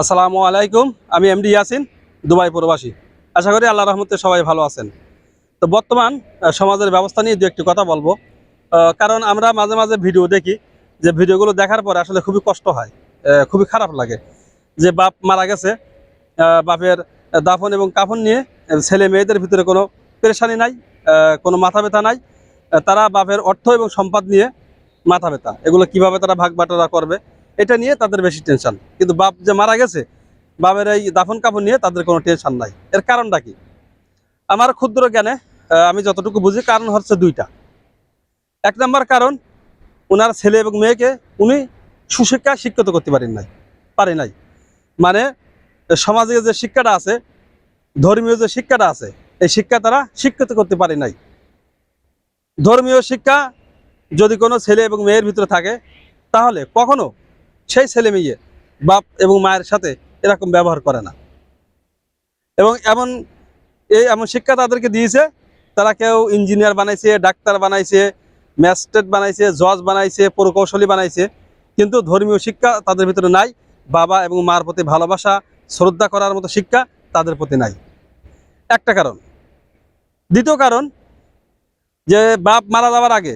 আসসালামু আলাইকুম, আমি এমডি ইয়াসিন, দুবাই প্রবাসী। আশা করি আল্লাহ রহমতে সবাই ভালো আছেন। তো বর্তমান সমাজের ব্যবস্থা নিয়ে দু একটি কথা বলব। কারণ আমরা মাঝে মাঝে ভিডিও দেখি, যে ভিডিওগুলো দেখার পরে আসলে খুবই কষ্ট হয় খুবই খারাপ লাগে। যে বাপ মারা গেছে বাপের দাফন এবং কাফন নিয়ে ছেলে মেয়েদের ভিতরে কোনো পেরেশানি নাই কোনো মাথা ব্যথা নাই তারা বাপের অর্থ এবং সম্পদ নিয়ে মাথা ব্যথা। এগুলো কীভাবে তারা ভাগ বাটোয়ারা করবে এটা নিয়ে তাদের বেশি টেনশন কিন্তু বাপ যে মারা গেছে, বাপের এই দাফন কাপড় নিয়ে তাদের কোনো টেনশন নাই। এর কারণটা কি? আমার ক্ষুদ্র জ্ঞানে আমি যতটুকু বুঝি, কারণ হচ্ছে দুইটা। এক নম্বর কারণ ওনার ছেলে এবং মেয়েকে উনি সুশিক্ষা শিক্ষিত করতে পারেন নাই, পারে নাই। মানে সমাজে যে শিক্ষাটা আছে, ধর্মীয় যে শিক্ষাটা আছে, এই শিক্ষা তারা শিক্ষিত করতে পারে নাই। ধর্মীয় শিক্ষা যদি কোনো ছেলে এবং মেয়ের ভিতরে থাকে, তাহলে কখনো সেই ছেলে মেয়ে, বাপ এবং মায়ের সাথে এরকম ব্যবহার করে না। এবং এমন এই এমন শিক্ষা তাদেরকে দিয়েছে, তারা কেউ ইঞ্জিনিয়ার বানাইছে, ডাক্তার বানাইছে, ম্যাজিস্ট্রেট বানাইছে, জজ বানাইছে, প্রকৌশলী বানাইছে, কিন্তু ধর্মীয় শিক্ষা তাদের ভিতরে নাই। বাবা এবং মার প্রতি ভালোবাসা, শ্রদ্ধা করার মতো শিক্ষা তাদের প্রতি নাই। একটা কারণ। দ্বিতীয় কারণ, যে বাপ মারা যাওয়ার আগে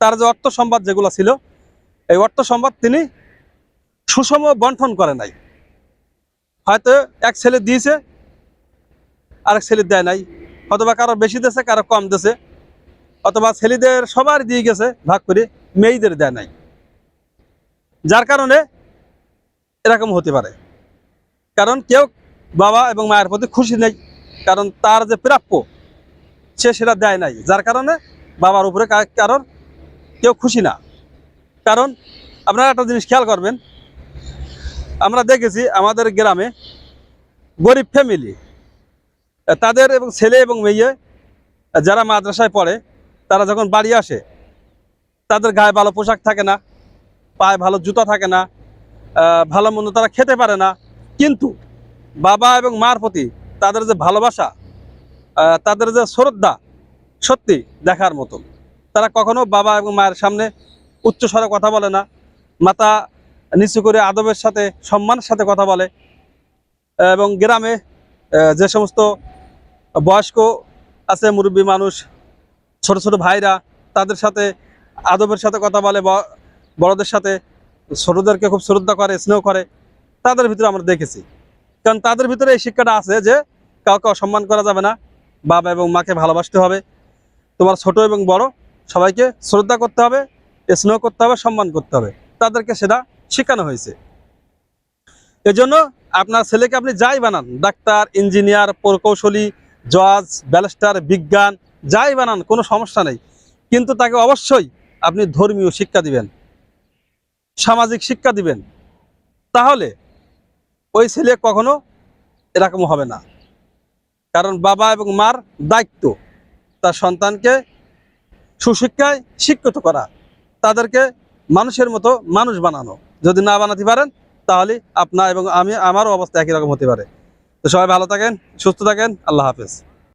তার যে অর্থ সম্পদ যেগুলো ছিল, এই অর্থ সম্পদ তিনি সুষম বন্টন করে নাই। হয়তো এক ছেলে দিয়েছে, আরেক ছেলে দেয় নাই। অথবা কারও বেশি দিয়েছে, কারও কম দিয়েছে। অথবা ছেলেদের সবার দিয়ে গেছে, ভাগ করে মেয়েদের দেয় নাই। যার কারণে এরকম হতে পারে। কারণ কেউ বাবা এবং মায়ের প্রতি খুশি নেই, কারণ তার যে প্রাপ্য, সে সেটা দেয় নাই। যার কারণে বাবার উপরে কা- কারোর কেউ খুশি না। কারণ আপনারা একটা জিনিস খেয়াল করবেন আমরা দেখেছি আমাদের গ্রামে গরিব ফ্যামিলি তাদের এবং ছেলে এবং মেয়ে যারা মাদ্রাসায় পড়ে, তারা যখন বাড়ি আসে, তাদের গায়ে ভালো পোশাক থাকে না, পায়ে ভালো জুতা থাকে না ভালো মন্দ তারা খেতে পারে না। কিন্তু বাবা এবং মার প্রতি তাদের যে ভালোবাসা তাদের যে শ্রদ্ধা সত্যি দেখার মতন। তারা কখনো বাবা এবং মায়ের সামনে উচ্চস্বরে কথা বলে না। মাথা নিচু করে আদবের সাথে, সম্মানের সাথে কথা বলে। এবং গ্রামে যে সমস্ত বয়স্ক আছে, মুরব্বী মানুষ, ছোট ছোট ভাইরা, তাদের সাথে আদবের সাথে কথা বলে বড়দের সাথে ছোটদেরকে খুব শ্রদ্ধা করে, স্নেহ করে, তাদের ভিতরে আমরা দেখেছি। কারণ তাদের ভিতরে এই শিক্ষাটা আছে যে, কাউকে অসম্মান করা যাবে না, বাবা এবং মাকে ভালোবাসতে হবে। তোমার ছোট এবং বড়, সবাইকে শ্রদ্ধা করতে হবে, স্নেহ করতে হবে, সম্মান করতে হবে। তাদেরকে সেটা শেখানো হয়েছে। এজন্য আপনার ছেলেকে আপনি যাই বানান, ডাক্তার, ইঞ্জিনিয়ার, প্রকৌশলী, জজ, ব্যারিস্টার, বিজ্ঞান, যাই বানান, কোনো সমস্যা নেই। কিন্তু তাকে অবশ্যই আপনি ধর্মীয় শিক্ষা দিবেন, সামাজিক শিক্ষা দিবেন। তাহলে ওই ছেলে কখনো এরকম হবে না। কারণ বাবা এবং মার দায়িত্ব, তার সন্তানকে সুশিক্ষায় শিক্ষিত করা, তাদেরকে মানুষের মতো মানুষ বানানো। যদি না বানাতে পারেন, তাহলে আপনার এবং আমি, আমারও অবস্থা একই রকম হতে পারে। তো সবাই ভালো থাকেন, সুস্থ থাকেন, আল্লাহ হাফেজ।